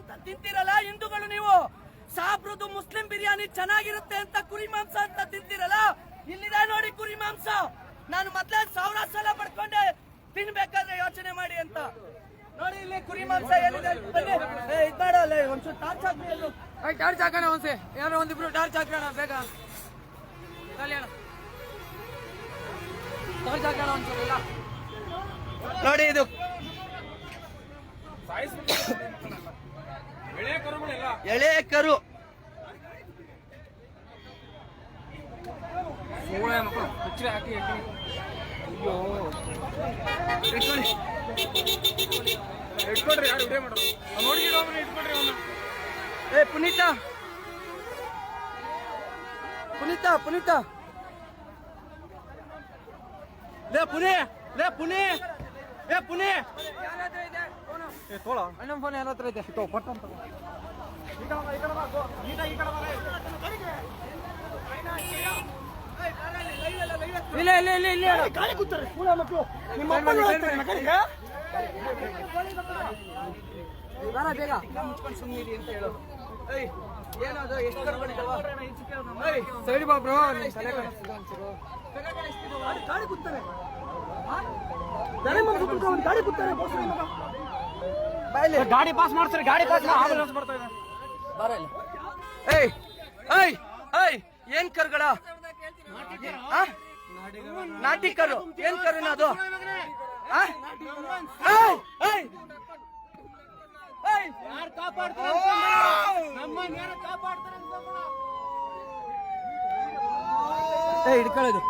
ಅಂತ ತಿಂತೀರಲ್ಲ ಹಿಂದೂಗಳು ನೀವು? ಸಾಬ್ರದು ಮುಸ್ಲಿಂ ಬಿರಿಯಾನಿ ಚೆನ್ನಾಗಿರುತ್ತೆ ಅಂತ ಕುರಿ ಮಾಂಸ ಅಂತ ತಿಂತೀರಲ್ಲ? ಇಲ್ಲಿದೆ ನೋಡಿ ಕುರಿ ಮಾಂಸ. ನಾನು ಮೊದ್ಲೇ ಸಾವಿರ ಸಲ ಪಡ್ಕೊಂಡೆ. ತಿನ್ಬೇಕಾದ್ರೆ ಯೋಚನೆ ಮಾಡಿ ಅಂತ. ನೋಡಿ ಇಲ್ಲಿ ಕುರಿ ಮಾಂಸ ಏನಿದೆ? ಇದ್ ಮಾಡಲ್ಲ ಒಂಚೂರು ಟಾರ್ಚ್ ಹಾಕಿ. ಟಾರ್ಚ್ ಹಾಕೋಣ ಒಂದ್ಸೆ. ಯಾರೋ ಒಂದಿಬ್ರು ಟಾರ್ಚ್ ಹಾಕೋಣ ಬೇಗ. ಕಲ್ಯಾಣ ಟಾರ್ಚ್ ಹಾಕೋಣ ಒಂದ್ಸಲ ನೋಡಿ ಇದು ಎಳೆ ಕರು ಸೋಳೆ ಮಕ್ಕಳು ಹುಚ್ಚರಿ ಹಾಕಿ ಹಾಕಿ ಇಟ್ಕೊಳ್ಳಿ. ಇಟ್ಕೊಡ್ರಿ ಯಾರು ವಿಡಿಯೋ ಮಾಡೋದು ನೋಡಿಗಿರೋ ಅವನ್ನ ಇಟ್ಕೊಡ್ರಿ ಕರು ಏ ಪುನೀತ. ಪುನೀತ ಪುನೀತ. ಲೇ ಪುನಿ ಲೇ ಪುನಿ. ಏ ಫೋನು. ಏ ತೋಳ. ಅಣ್ಣ ಫೋನ್ ಯಾರ ಹತ್ರ ಇದೆ? ಇಲ್ಲ ಇಲ್ಲ ಇಲ್ಲ ಇಲ್ಲ. ಗಾಳಿ ಕೂತಾರೆ. ಸ್ಕೂಲ ಮಕ್ಕಳು ನಿಮ್ಮ ಅಪ್ಪ ಹೇಳ್ತಾರೆ, ಬರ ಬೇಗ. ಮುಚ್ಕೊಂಡು ಸುಮ್ಮನಿರಿ ಅಂತ ಹೇಳು ಏಯ್ ಏನದು ಎಷ್ಟು ಕರ್ಕೊಂಡಿದ್ದಾವ ಸೈಡ್ ಬಾ ಬ್ರೋ ತಲೆ ಕಾಣಿಸ್ತಿದೆ ಒಂಚೂರು ಗಾಡಿ ಕೂತಾರೆ ಮಗ. ಗಾಡಿ ಕೂತಾರೆ ಗಾಡಿ ಪಾಸ್ ಮಾಡ್ತಾರೆ ಗಾಡಿ ಪಾಸ್ ಮಾಡ್ತಾರೆ. ಬರ್ತಾ ಇದೆ ಬರ ಇಲ್ಲಿ ಏಯ್ ಏಯ್ ಏಯ್ ಏನ್ ಕರ್ಗಳ? ನಾಟಿ ಕರು ಏನ್ ಕರುನ ಅದು ಹಿಡ್ಕೊಳ್ಳೋದು.